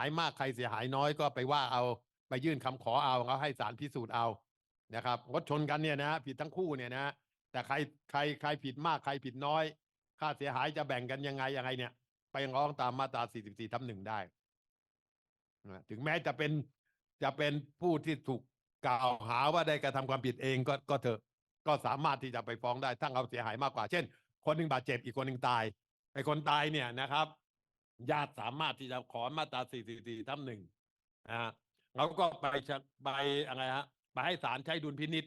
ายมากใครเสียหายน้อยก็ไปว่าเอาไปยื่นคำขอเอาแล้วให้ศาลพิสูจน์เอานะครับรถชนกันเนี่ยนะผิดทั้งคู่เนี่ยนะแต่ใครใครใครผิดมากใครผิดน้อย ค่าเสียหายจะแบ่งกันยังไงยังไงเนี่ย ไปร้องตามมาตรา 44ทับหนึ่งได้นะถึงแม้จะเป็นจะเป็นผู้ที่ถูกกล่าวหาว่าได้กระทำความผิดเองก็ก็เถอะก็สามารถที่จะไปฟ้องได้ถ้าเอาเสียหายมากกว่า เช่น คนหนึ่งบาดเจ็บอีกคนหนึ่งตายไอ้คนตายเนี่ยนะครับ ญาติสามารถที่จะขอมาตรา 44ทับหนึ่งนะฮะเราก็ไปชะไปอะไรฮะไปให้ศาลใช้ดุลพินิษ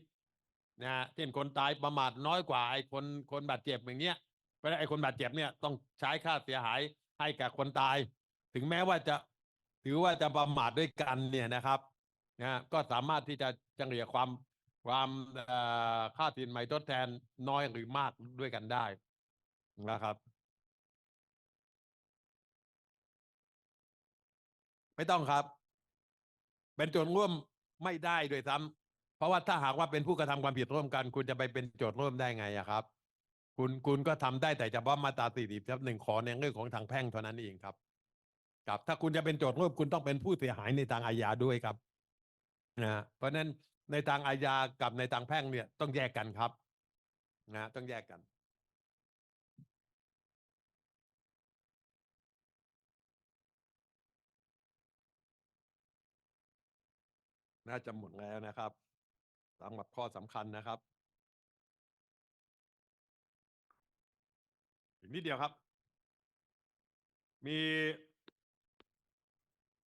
นะฮะเช่นคนตายประมาทน้อยกว่าไอ้คนคนบาดเจ็บอย่างเงี้ยเพราะไอ้คนบาดเจ็บเนี่ยต้องใช้ค่าเสียหายให้กับคนตาย ถึงแม้ว่าจะถือว่าจะประมาทด้วยกันเนี่ยนะครับนะฮะก็สามารถที่จะจังเรียความความค่าสินใหม่ทดแทนน้อยหรือมากด้วยกันได้นะครับ ไม่ต้องครับ เป็นโจทย์ร่วมไม่ได้ด้วยซ้ำเพราะว่าถ้าหากว่าเป็นผู้กระทำความผิดร่วมกัน คุณจะไปเป็นโจทย์ร่วมได้ไงอะครับ คุณคุณก็ทำได้แต่เฉพาะมาตราสี่สิบทับหนึ่งขอในเรื่องของทางแพ่งเท่านั้นเองครับครับถ้าคุณจะเป็นโจทย์ร่วมคุณต้องเป็นผู้เสียหายในทางอาญาด้วยครับนะเพราะฉะนั้นในทางอาญากับในทางแพ่งเนี่ยต้องแยกกันครับ นะ ต้องแยกกัน น่าจะหมดแล้วนะครับสำหรับข้อสำคัญนะครับ อีกนิดเดียวครับ มี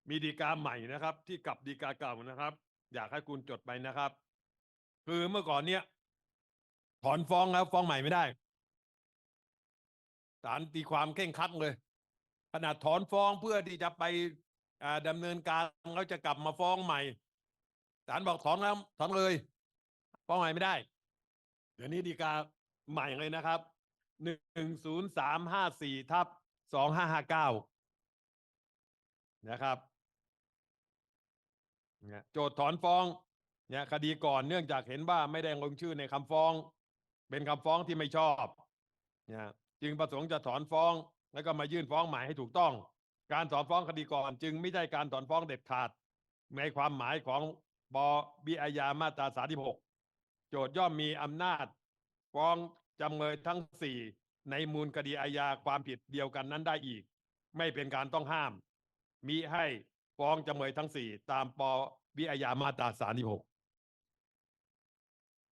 มีดีกาใหม่นะครับ ที่กลับดีกาเก่านะครับ อยากให้คุณจดไปนะครับ คือเมื่อก่อนเนี้ยถอนฟ้องแล้วฟ้องใหม่ไม่ได้ศาลตีความเข่งคัดเลย ขนาดถอนฟ้องเพื่อที่จะไปดำเนินการเขาจะกลับมาฟ้องใหม่ ศาลบอกถอนแล้วถอนเลยฟ้องใหม่ไม่ได้ เดี๋ยวนี้ดีกาใหม่เลยนะครับหนึ่งศูนย์สามห้าสี่ทับสองห้าห้าเก้านะครับเนี่ยโจทย์ถอนฟ้องเนี่ยคดีก่อนเนื่องจากเห็นว่าไม่ได้ลงชื่อในคำฟ้อง เป็นคำฟ้องที่ไม่ชอบเนี่ยจึงประสงค์จะถอนฟ้อง แล้วก็มายื่นฟ้องใหม่ให้ถูกต้อง การถอนฟ้องคดีก่อน จึงไม่ได้การถอนฟ้องเด็ดขาดในความหมายของ บบีอาญามาตรา36โจทย์ย่อมมีอำนาจ ฟ้องจำเลยทั้งสี่ในมูลคดีอาญาความผิดเดียวกันนั้นได้อีก ไม่เป็นการต้องห้าม มิให้ฟ้องจำเลยทั้งสี่ตามปบีอาญามาตรา36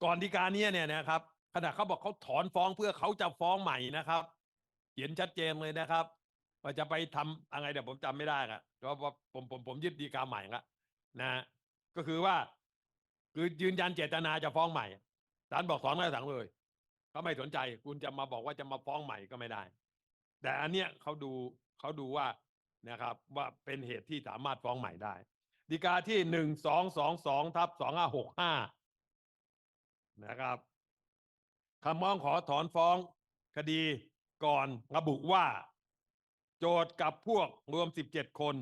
ก่อนดีการเนี้ยเนี่ยนะครับ ขณะเขาบอกเขาถอนฟ้องเพื่อเขาจะฟ้องใหม่นะครับเขียนชัดเจนเลยนะครับว่าจะไปทำอะไรเดี๋ยวผมจำไม่ได้อะเพราะว่าผมผมผมยึดดีกาใหม่ละนะ ก็คือว่า คือยืนยันเจตนาจะฟ้องใหม่ศาลบอกถอนไม่สั่งเลยเขาไม่สนใจ คุณจะมาบอกว่าจะมาฟ้องใหม่ก็ไม่ได้ แต่อันเนี้ยเขาดูเขาดูว่านะครับ ว่าเป็นเหตุที่สามารถฟ้องใหม่ได้ดีกาที่หนึ่งสองสองสองทับสองห้าหกห้านะครับคำร้องขอถอนฟ้องคดีก่อนระบุว่า โจทย์กับพวกรวม 17 คน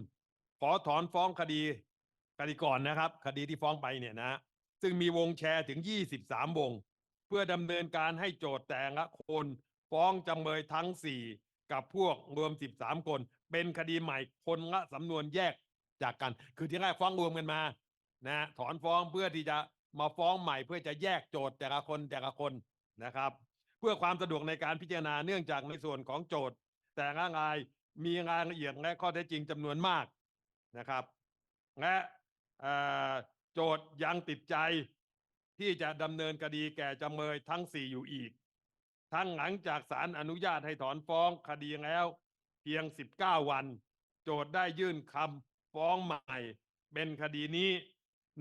ขอถอนฟ้องคดี คดีก่อนนะครับ คดีที่ฟ้องไปเนี่ยนะ ซึ่งมีวงแชร์ถึง 23 วง เพื่อดำเนินการให้โจทย์แต่ละคนฟ้องจำเลยทั้ง 4 กับพวกรวม 13 คน เป็นคดีใหม่คนละสำนวนแยกจากกัน คือที่แรกฟ้องรวมกันมานะถอนฟ้องเพื่อที่จะมาฟ้องใหม่เพื่อจะแยกโจทย์แต่ละคนแต่ละคนนะครับ เพื่อความสะดวกในการพิจารณาเนื่องจากในส่วนของโจทย์ แต่ละรายมีรายละเอียดและข้อเท็จจริงจำนวนมากนะครับ และ โจทย์ยังติดใจที่จะดำเนินคดีแก่จำเลยทั้ง4อยู่อีก ทั้งหลังจากศาลอนุญาตให้ถอนฟ้องคดีแล้ว เพียง 19 วัน โจทย์ได้ยื่นคำฟ้องใหม่ เป็นคดีนี้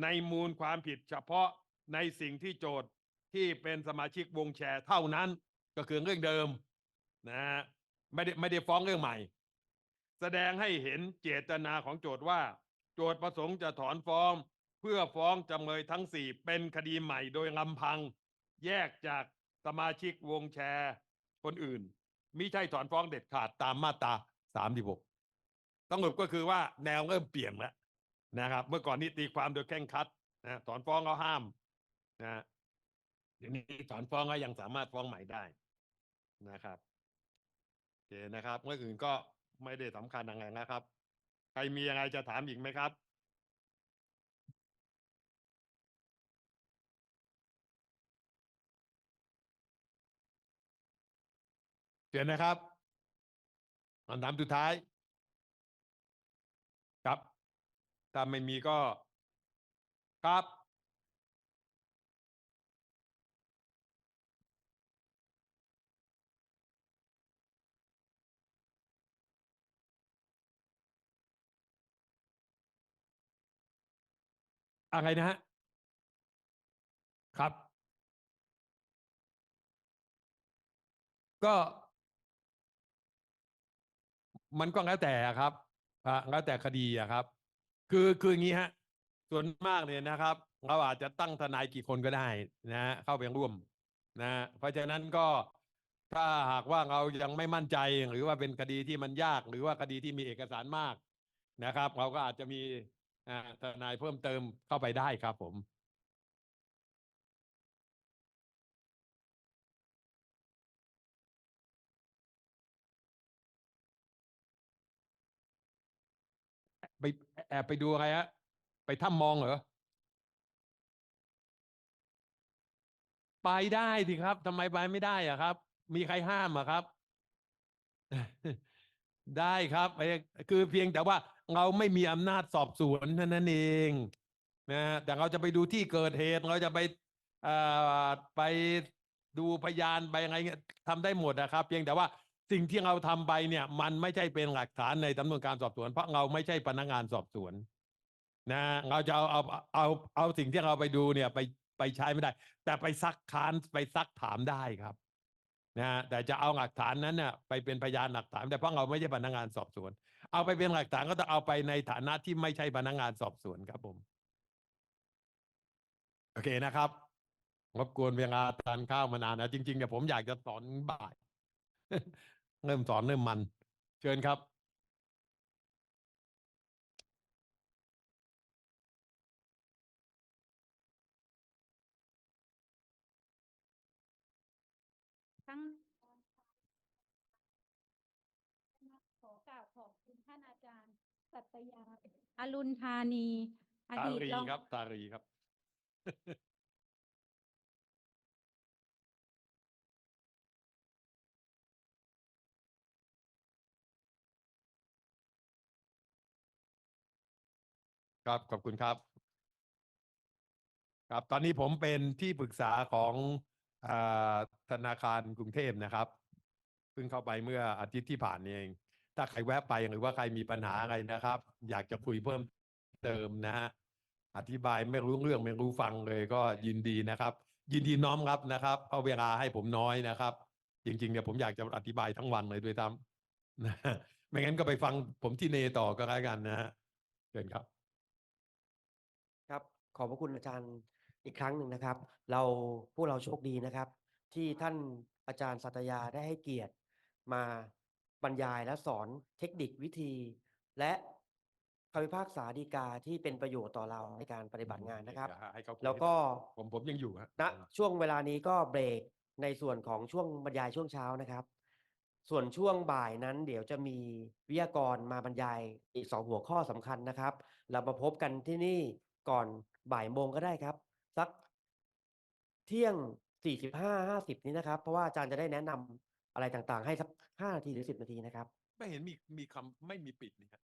ในมูลความผิดเฉพาะในสิ่งที่โจทย์ที่เป็นสมาชิกวงแชร์เท่านั้นก็คือเรื่องเดิมนะฮะไม่ได้ไม่ได้ฟ้องเรื่องใหม่ แสดงให้เห็นเจตนาของโจทย์ว่า โจทย์ประสงค์จะถอนฟ้อง เพื่อฟ้องจำเลยทั้งสี่เป็นคดีใหม่โดยลำพัง แยกจากสมาชิกวงแชร์ คนอื่นมิใช่ถอนฟ้องเด็ดขาดตามมาตราสามสิบหกต้องสรุปก็คือว่าแนวเริ่มเปลี่ยนแล้วนะครับ เมื่อก่อนนี้ตีความโดยแข่งคัดนะถอนฟ้องเขาห้ามนะเดี๋ยวนี้ถอนฟ้องก็ยังสามารถฟ้องใหม่ได้นะครับโอเคนะครับเมื่ออื่นก็ไม่ได้สำคัญอะไรนะครับ ใครมีอะไรจะถามอีกไหมครับ เชิญนะครับคำถามสุดท้าย ครับ ถ้าไม่มีก็ ครับ อะไรนะฮะครับ ก็มันก็แล้วแต่ครับอ่าแล้วแต่คดีอะครับ คือคืออย่างนี้ฮะ ส่วนมากเนี่ยนะครับ เราอาจจะตั้งทนายกี่คนก็ได้นะฮะเข้าไปร่วมนะเพราะฉะนั้นก็ถ้าหากว่าเรายังไม่มั่นใจหรือว่าเป็นคดีที่มันยาก หรือว่าคดีที่มีเอกสารมากนะครับ เราก็อาจจะมี ทนายเพิ่มเติมเข้าไปได้ครับผมไปแอบไปดูอะไรฮะไปถ้ำมองเหรอ ไปได้สิครับทำไมไปไม่ได้อะครับ มีใครห้ามอะครับ ได้ครับไอ้คือเพียงแต่ว่า เราไม่มีอำนาจสอบสวนท่านั้นเองนะแต่เราจะไปดูที่เกิดเหตุเราจะไปอ่ไปดูพยานไปยังไงเงี้ยทำได้หมดนะครับ เพียงแต่ว่าสิ่งที่เราทำไปเนี่ย มันไม่ใช่เป็นหลักฐานในสำนวนการสอบสวน เพราะเราไม่ใช่พนักงานสอบสวน นะเราจะเอาเอาเอาเอาสิ่งที่เราไปดูเนี่ยไปไปใช้ไม่ได้ แต่ไปซักค้านไปซักถามได้ครับนะแต่จะเอาหลักฐานนั้นเนี่ยไปเป็นพยานหลักฐาน แต่เพราะเราไม่ใช่พนักงานสอบสวน เอาไปเป็นหลักฐานก็ต้องเอาไปในฐานะที่ไม่ใช่พนักงานสอบสวนครับผมโอเคนะครับรบกวนเวลาทานข้าวมานานนะจริงๆเนี่ยผมอยากจะสอนบ่าย เริ่มสอนเริ่มมัน เชิญครับ ทั้งขอกราบขอบคุณ ท่านอาจารย์ สัตยา อรุณธานี อตาดีตรีรอง ครับตารีครับ ครับขอบคุณครับ ครับตอนนี้ผมเป็นที่ปรึกษาของอาธนาคารกรุงเทพนะครับเพิ่งเข้าไปเมื่ออาทิตย์ที่ผ่านนี้เอง ถ้าใครแวะไปหรือว่าใครมีปัญหาอะไรนะครับ อยากจะคุยเพิ่มเติมนะฮะอธิบายไม่รู้เรื่องไม่รู้ฟังเลยก็ยินดีนะครับ ยินดีน้อมรับนะครับเพราะเวลาให้ผมน้อยนะครับ จริงๆเนี่ยผมอยากจะอธิบายทั้งวันเลยด้วยซ้ำนะฮะไม่งั้นก็ไปฟังผมที่เนต่อก็แล้วกันนะฮะเชิญครับ ครับ ขอบพระคุณอาจารย์อีกครั้งหนึ่งนะครับ เราพวกเราโชคดีนะครับ ที่ท่านอาจารย์สัตยาได้ให้เกียรติมา บรรยายและสอนเทคนิควิธี และคำพิพากษาฎีกาที่เป็นประโยชน์ต่อเราในการปฏิบัติงานนะครับ เดี๋ยวให้เขาคุยแล้วให้ก็ ผมผมยังอยู่ฮะณช่วงเวลานี้ก็เบรกในส่วนของช่วงบรรยายช่วงเช้านะครับ ส่วนช่วงบ่ายนั้นเดี๋ยวจะมีวิทยากรมาบรรยายอีกสองหัวข้อสำคัญนะครับ เรามาพบกันที่นี่ก่อนบ่ายโมงก็ได้ครับ สักเที่ยงสี่สิบห้าห้าสิบนี้นะครับ เพราะว่าอาจารย์จะได้แนะนำ อะไรต่างๆ ให้สักห้านาทีหรือสิบนาทีนะครับ ไม่เห็นมีมีคำไม่มีปิดนี่ครับ